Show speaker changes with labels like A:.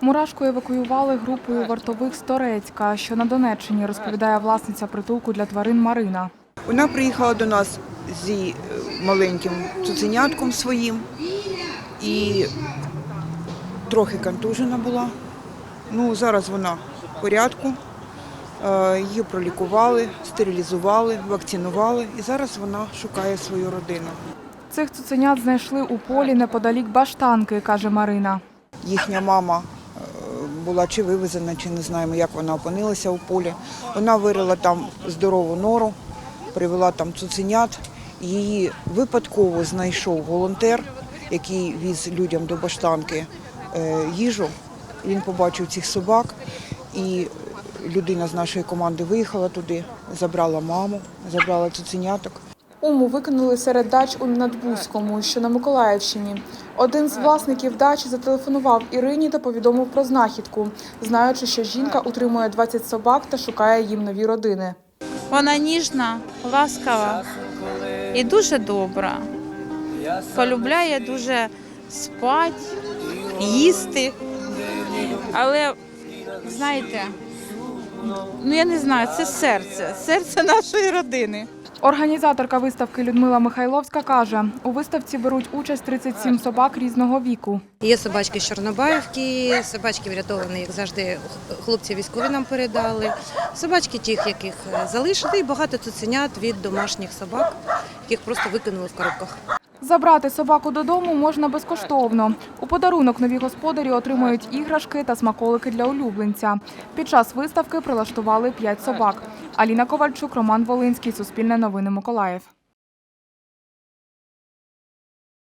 A: Мурашку евакуювали групою вартових з Торецька, що на Донеччині, розповідає власниця притулку для тварин Марина.
B: Вона приїхала до нас зі е, маленьким цуценятком своїм і трохи контужена була. Ну, зараз вона в порядку. Е, Її пролікували, стерилізували, вакцинували і зараз вона шукає свою родину.
A: Цих цуценят знайшли у полі неподалік баштанки, каже Марина.
B: Їхня мама була чи вивезена, чи не знаємо, як вона опинилася у полі. Вона вирила там здорову нору, привела там цуценят. Її випадково знайшов волонтер, який віз людям до баштанки е, їжу. Він побачив цих собак, і людина з нашої команди виїхала туди, забрала маму, забрала цуценяток.
A: Уму викинули серед дач у Надбузькому, що на Миколаївщині. Один з власників дачі зателефонував Ірині та повідомив про знахідку, знаючи, що жінка утримує 20 собак та шукає їм нові родини.
C: Вона ніжна, ласкава і дуже добра. Полюбляє дуже спати, їсти. Але, знаєте, ну я не знаю, це серце, серце нашої родини.
A: Організаторка виставки Людмила Михайловська каже, у виставці беруть участь 37 собак різного віку.
D: Є собачки з Чорнобаївки, собачки врятовані, як завжди, хлопці військові нам передали. Собачки тих, яких залишили, і багато цуценят від домашніх собак, яких просто викинули в коробках.
A: Забрати собаку додому можна безкоштовно. У подарунок нові господарі отримують іграшки та смаколики для улюбленця. Під час виставки прилаштували 5 собак. Аліна Ковальчук, Роман Волинський, Суспільне новини Миколаїв.